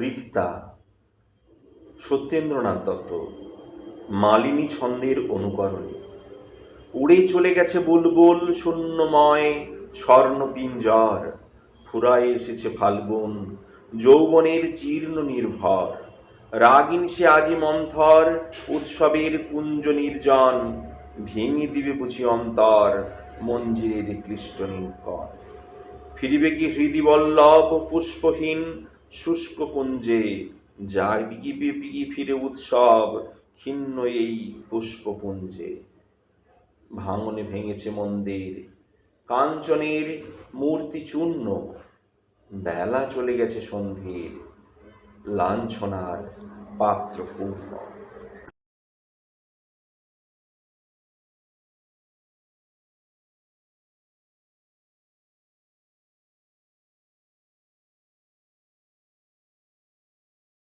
রিক্তা, সত্যেন্দ্রনাথ দত্ত, মালিনী ছন্দের অনুকরণে। উড়ে চলে গেছে বুলবুল শূন্যময় স্বর্ণ পিঞ্জর, ফুরায় এসেছে ফাল্গুন যৌবনের জীর্ণ নির্ভর। রাগিন সে আজি মন্থর, উৎসবের কুঞ্জ নির্জন, ভেঙে দিবে বুঝি অন্তর, মঞ্জিরের ক্লিষ্ট নির্ভর। ফিরিবে কি হৃদি বল্লভ পুষ্পহীন শুষ্ক কুঞ্জে যা পিগি কি ফিরে উৎসব ক্ষীণ এই পুষ্পপুঞ্জে। ভাঙনে ভেঙেছে মন্দির, কাঞ্চনের মূর্তি চূর্ণ, বেলা চলে গেছে সন্ধ্যের লাঞ্ছনার পাত্র পূর্ণ।